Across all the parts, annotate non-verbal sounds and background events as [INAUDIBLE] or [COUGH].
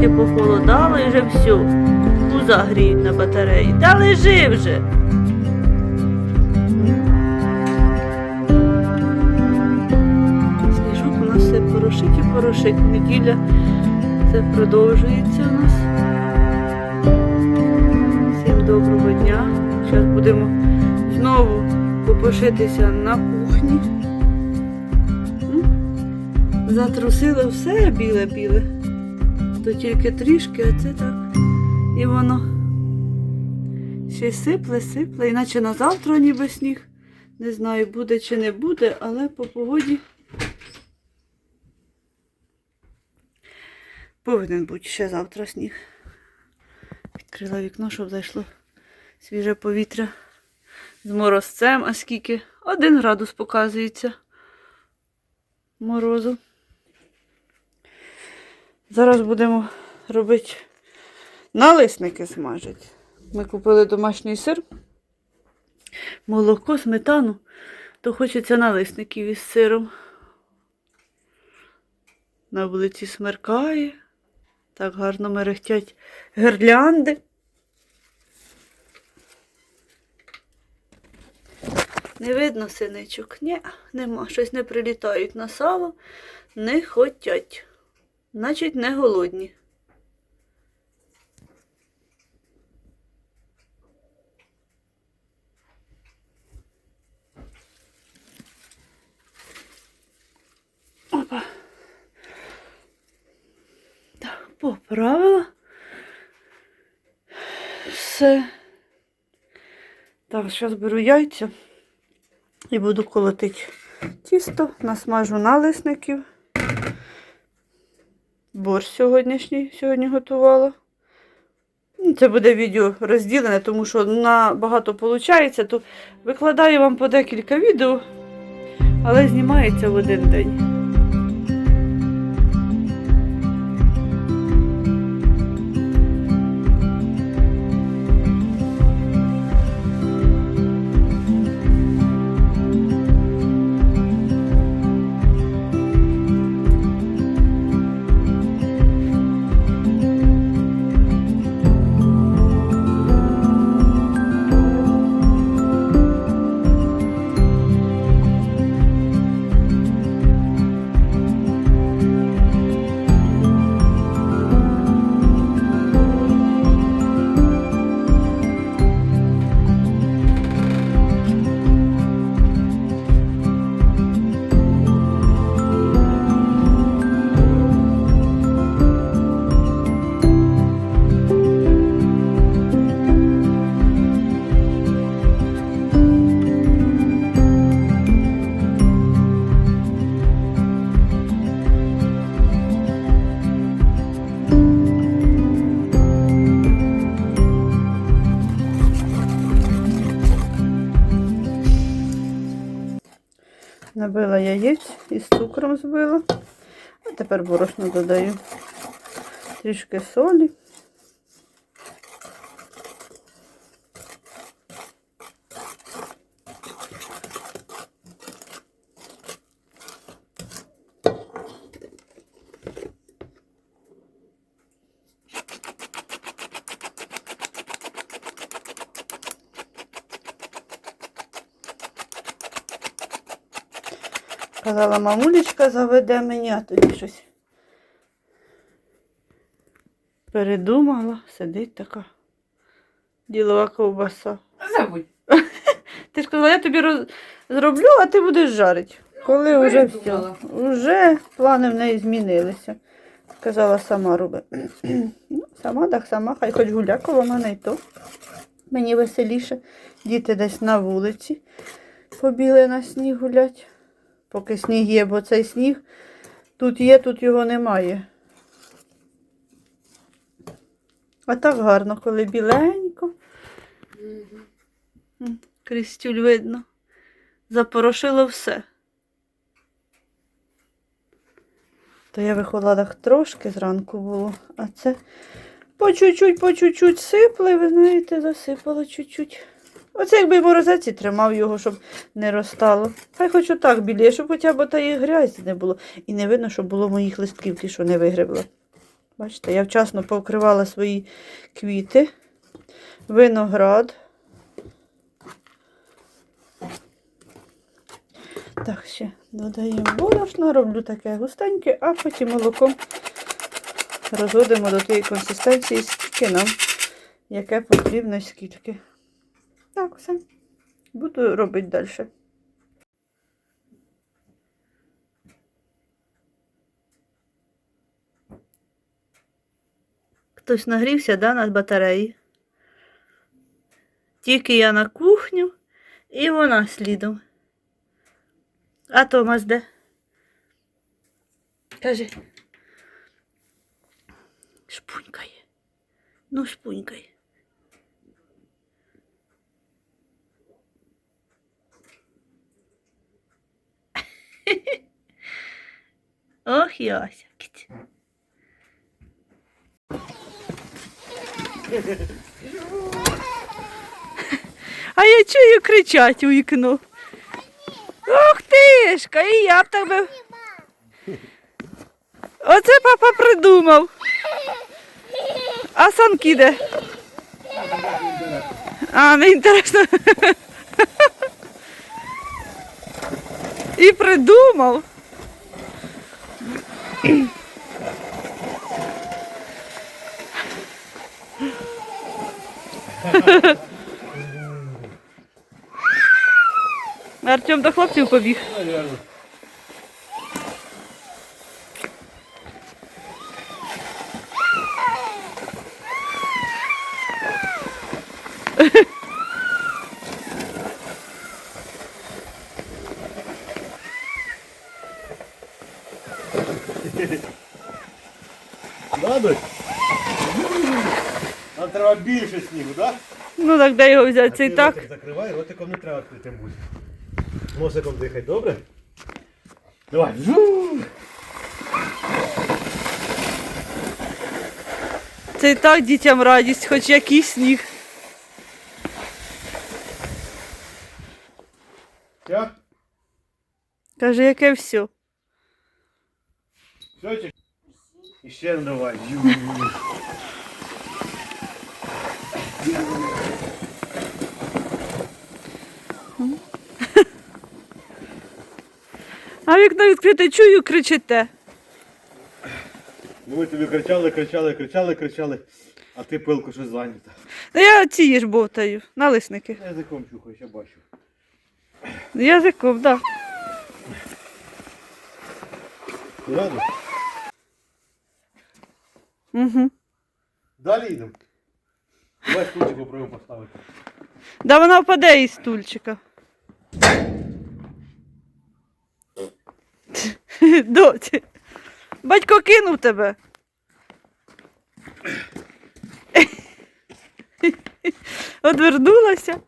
трошки похолодало і вже все. Пуза гріють на батареї. Та лежи вже. Сніжок у нас все порошить і порошить. Неділя це продовжується у нас. Всім доброго дня. Зараз будемо знову попошитися на кухні. М? Затрусило все біле-біле. То тільки трішки, а це так. І воно ще сипле, сипле, іначе на завтра ніби сніг. Не знаю, буде чи не буде, але по погоді повинен бути ще завтра сніг. Відкрила вікно, щоб зайшло свіже повітря з морозцем, а скільки? Один градус показується морозу. Зараз будемо робити налисники смажити. Ми купили домашній сир, молоко, сметану, то хочеться налисників із сиром. На вулиці смеркає, так гарно мерехтять гирлянди. Не видно синичок? Ні, нема. Щось не прилітають на сало, не хотять. Значить, не голодні. Опа. Так, поправила. Все. Так, зараз беру яйця і буду колотити тісто, насмажу налисників. Борщ сьогоднішній сьогодні готувала. Ну, Це буде відео розділене, тому що набагато виходить, то викладаю вам по декілька відео, але знімається в один день. Із цукром збила. А тепер борошно додаю трішки солі. Казала, мамулечка заведе мені, а тоді щось передумала, сидить така ділова ковбаса. Забудь. [LAUGHS] Ти ж казала, я тобі роз... зроблю, а ти будеш жарити. Коли вже все. Уже плани в неї змінилися. Сказала, сама роби. [CLEARS THROAT] ну, сама, так сама, хай хоч гуля коло мене й то. Мені веселіше. Діти десь на вулиці побіли на сніг гулять. Поки сніг є, бо цей сніг тут є, тут його немає. А так гарно, коли біленько. М, Крізь тюль видно. Запорошило все. То я в холодах трошки зранку було, а це по чуть-чуть, по чуть-чуть сипле, ви знаєте, засипало чуть-чуть. Оце якби в морозеці тримав його, щоб не розтало. Хай хоч отак біліє, щоб хоча б та і грязі не було. І не видно, щоб було моїх листків, ті, що не вигребла. Бачите, я вчасно покривала свої квіти, виноград. Так, ще додаємо борошно, роблю таке густеньке, а потім молоком розводимо до тієї консистенції, скільки нам, яке потрібно, скільки. Так, все. Буду робити далі. Хтось нагрівся, да, на батареї. Тільки я на кухню і вона слідом. А Томас де? Каже. Шпунькає. Ну, шпунькає. Яся. А я чую кричать у вікно. Ох тишка, і я б тебе. Оце папа придумав. А санки де? А, не інтересно. І придумав. Артем до хлопців побіг. Наверно. Да, дочь? Нам треба більше снігу, так? Ну так де його взяти? Це і так. Ротик закривай, ротиком не треба відкритим бути. Носиком дихай, добре? Давай. Жу! Це і так дітям радість, хоч якийсь сніг. Все? Каже, яке все. Все чи? І ще ну давай. А вікно відкрите, чую, кричите. Ну, Ми тобі кричали, кричали, кричали, кричали, а ти пилку щось зайнята. Та я ці ж бовтаю, налисники. Язиком чухаєш, я бачу. Язиком, так. Рада? Угу. Далі йдемо. Давай стульчик попробуємо поставити. Да вона впаде із стульчика. [LAUGHS] Доці. Батько кинув тебе. [LAUGHS] Одвернулася.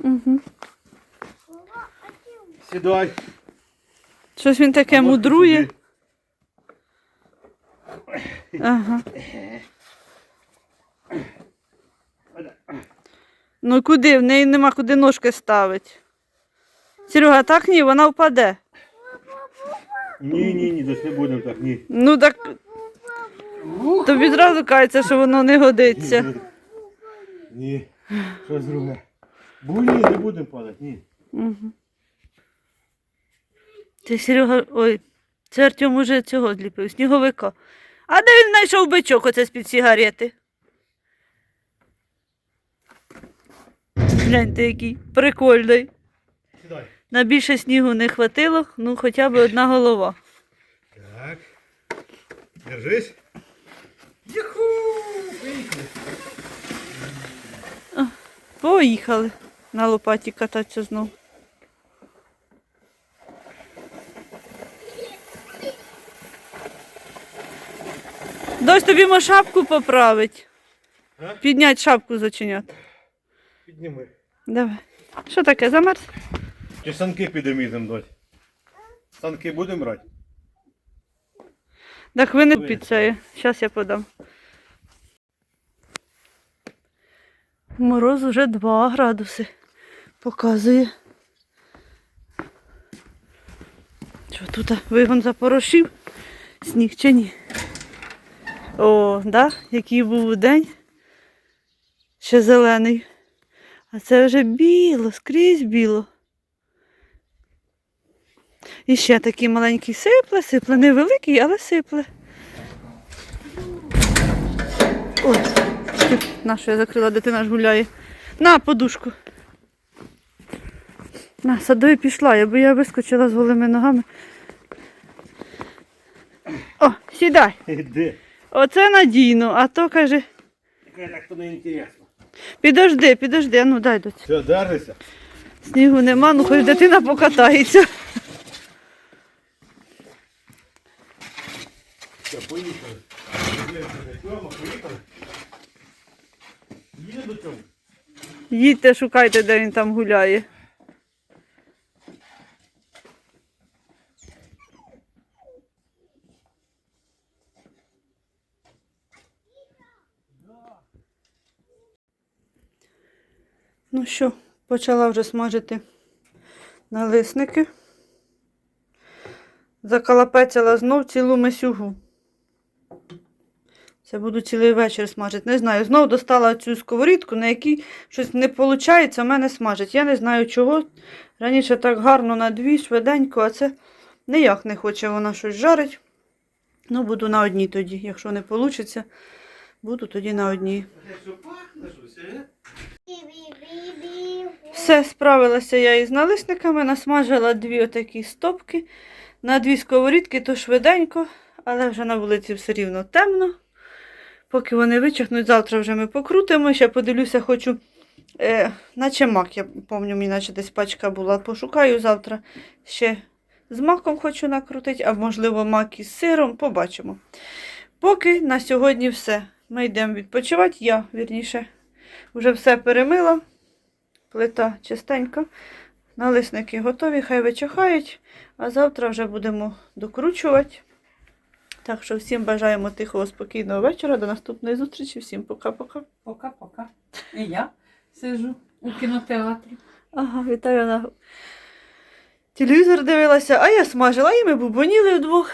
Угу. Сідай. Щось він таке мудрує. Ага. Ну куди? В неї нема куди ножки ставити. Серега, так ні, вона впаде. Ні, ні, ні, десь не будемо так, ні. Ну так тобі зразу кажеться, що воно не годиться. Ні. Щось друге. Бо ні, не будемо падати, ні. Угу. Це Серега, ой, це Артем уже цього зліпив, сніговика. А де він знайшов бичок оце з-під сигарети? Гляньте, який прикольний. Сідай. На більше снігу не хватило, ну хоча б одна голова. Так. Держись. Юху! Поїхали. Поїхали на лопаті кататися знов. Дось тобі мо шапку поправить. Піднять шапку зачинят. Підніми. Давай. Що таке, замерз? Чи санки підемо їдемо? Санки будемо брати? Так ви не під це. Зараз я подам. Мороз уже 2 градуси показує. Що тут вигон запорошив? Сніг чи ні? О, да? який був день. Ще зелений. А це вже біло, скрізь біло. І ще такий маленький сипле, сипле, невеликий, але сипле. Ой, на що я закрила, дитина ж гуляє. На подушку. На, садові пішла, я, бо я вискочила з голими ногами. О, сідай. Іди. Оце надійно, а то каже, так то не інтересно. Підожди, підожди, а ну дай до цього. Все, держися. Снігу нема, ну хоч дитина покатається. Все, поїхали. Поїхали. До цього. Їдьте, шукайте, де він там гуляє. Ну що, почала вже смажити налисники. Закалапецяла знов цілу месюгу. Це буду цілий вечір смажити. Не знаю. Знов достала цю сковорідку, на якій щось не виходить, у мене смажить. Я не знаю чого. Раніше так гарно на дві, швиденько, а це ніяк не хоче вона щось жарить. Ну, буду на одній тоді. Якщо не вийде, буду тоді на одній. Що пахне щось, е? Все, справилася я із налисниками, насмажила дві отакі стопки на дві сковорідки, то швиденько, але вже на вулиці все рівно темно. Поки вони вичахнуть, завтра вже ми покрутимо. Ще подивлюся, хочу, е, наче мак, я пам'ятаю, наче десь пачка була. Пошукаю завтра ще з маком хочу накрутити, а можливо мак із сиром, побачимо. Поки на сьогодні все. Ми йдемо відпочивати. Я, вірніше, вже все перемила. Плита чистенька. Налисники готові, хай вичахають, а завтра вже будемо докручувати. Так що всім бажаємо тихого, спокійного вечора. До наступної зустрічі. Всім пока-пока. Пока-пока. І я сижу у кінотеатрі. Ага, вітаю на телевізор дивилася, а я смажила і ми бубоніли вдвох.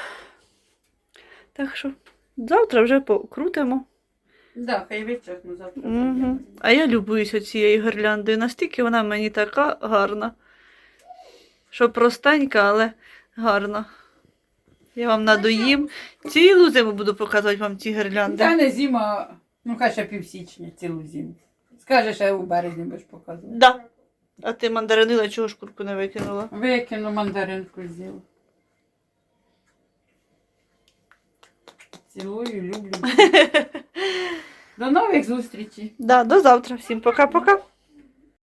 Так що завтра вже покрутимо. Да, хай вичерпну завтра. Угу. А я любуюся цією гірляндою. Настільки вона мені така гарна. Що простенька, але гарна. Я вам надоїм. Цілу зиму буду показувати вам ці гірлянди. Та не зима, ну хай ще півсічня, цілу зиму. Скажеш, що у березні будеш показувати. Да. А ти мандаринила, чого шкурку не викинула? Викину мандаринку з'їла. Цілую, люблю. [LAUGHS] До нових зустрічей. Да, до завтра. Всім пока-пока.